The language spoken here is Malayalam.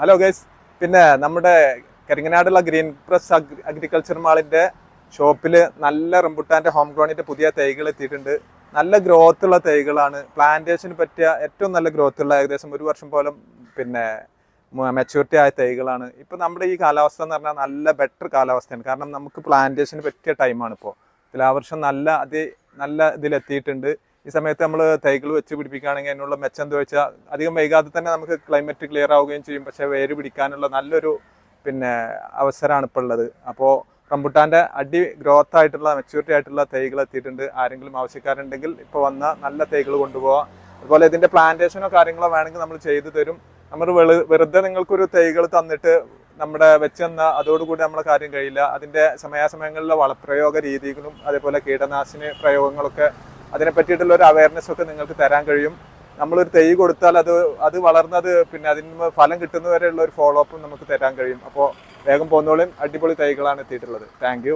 ഹലോ ഗൈസ് പിന്നെ നമ്മുടെ കരിങ്ങനാടുള്ള ഗ്രീൻ പ്രസ് അഗ്രികൾച്ചർ മാളിന്റെ ഷോപ്പിൽ നല്ല റംബുട്ടാന്റെ ഹോം ഗ്രോണിന്റെ പുതിയ തൈകൾ എത്തിയിട്ടുണ്ട്. നല്ല ഗ്രോത്ത് ഉള്ള തൈകളാണ്. പ്ലാന്റേഷന് പറ്റിയ ഏറ്റവും നല്ല ഗ്രോത്ത് ഉള്ള ഏകദേശം ഒരു വർഷം പോലും പിന്നെ മെച്ചൂരിറ്റി ആയ തൈകളാണ്. ഇപ്പൊ നമ്മുടെ ഈ കാലാവസ്ഥ എന്ന് പറഞ്ഞാൽ നല്ല ബെറ്റർ കാലാവസ്ഥയാണ്. കാരണം നമുക്ക് പ്ലാന്റേഷന് പറ്റിയ ടൈമാണ് ഇപ്പോൾ ഇതിൽ ആ വർഷം നല്ല അതി നല്ല ഇതിലെത്തിയിട്ടുണ്ട്. ഈ സമയത്ത് നമ്മൾ തൈകൾ വെച്ച് പിടിപ്പിക്കുകയാണെങ്കിൽ അതിനുള്ള മെച്ചം എന്താ വെച്ചാൽ അധികം വൈകാതെ തന്നെ നമുക്ക് ക്ലൈമറ്റ് ക്ലിയർ ആവുകയും ചെയ്യും. പക്ഷേ വേര് പിടിക്കാനുള്ള നല്ലൊരു പിന്നെ അവസരമാണ് ഇപ്പോൾ ഉള്ളത്. അപ്പോൾ റംബുട്ടാന്റെ അടി ഗ്രോത്ത് ആയിട്ടുള്ള മെച്യൂരിറ്റി ആയിട്ടുള്ള തൈകൾ എത്തിയിട്ടുണ്ട്. ആരെങ്കിലും ആവശ്യക്കാരുണ്ടെങ്കിൽ ഇപ്പോൾ വന്ന നല്ല തൈകൾ കൊണ്ടുപോകാം അതുപോലെ ഇതിന്റെ പ്ലാന്റേഷനോ കാര്യങ്ങളോ വേണമെങ്കിൽ നമ്മൾ ചെയ്തു തരും. നമ്മൾ വെളു- വെറുതെ നിങ്ങൾക്കൊരു തൈകൾ തന്നിട്ട് നമ്മുടെ വെച്ചെന്ന അതോടുകൂടി നമ്മളെ കാര്യം കഴിയില്ല. അതിന്റെ സമയാസമയങ്ങളിലെ വളപ്രയോഗ രീതികളും അതേപോലെ കീടനാശിനി പ്രയോഗങ്ങളൊക്കെ അതിനെ പറ്റിയിട്ടുള്ള ഒരു അവയർനെസ് ഒക്കെ നിങ്ങൾക്ക് തരാൻ കഴിയും. നമ്മളൊരു തൈ കൊടുത്താൽ അത് അത് വളർന്നത് പിന്നെ അതിന് ഫലം കിട്ടുന്നവരെയുള്ള ഒരു ഫോളോ അപ്പും നമുക്ക് തരാൻ കഴിയും. അപ്പോൾ വേഗം പോകുന്നോളും അടിപൊളി തൈകളാണ് എത്തിയിട്ടുള്ളത്. താങ്ക്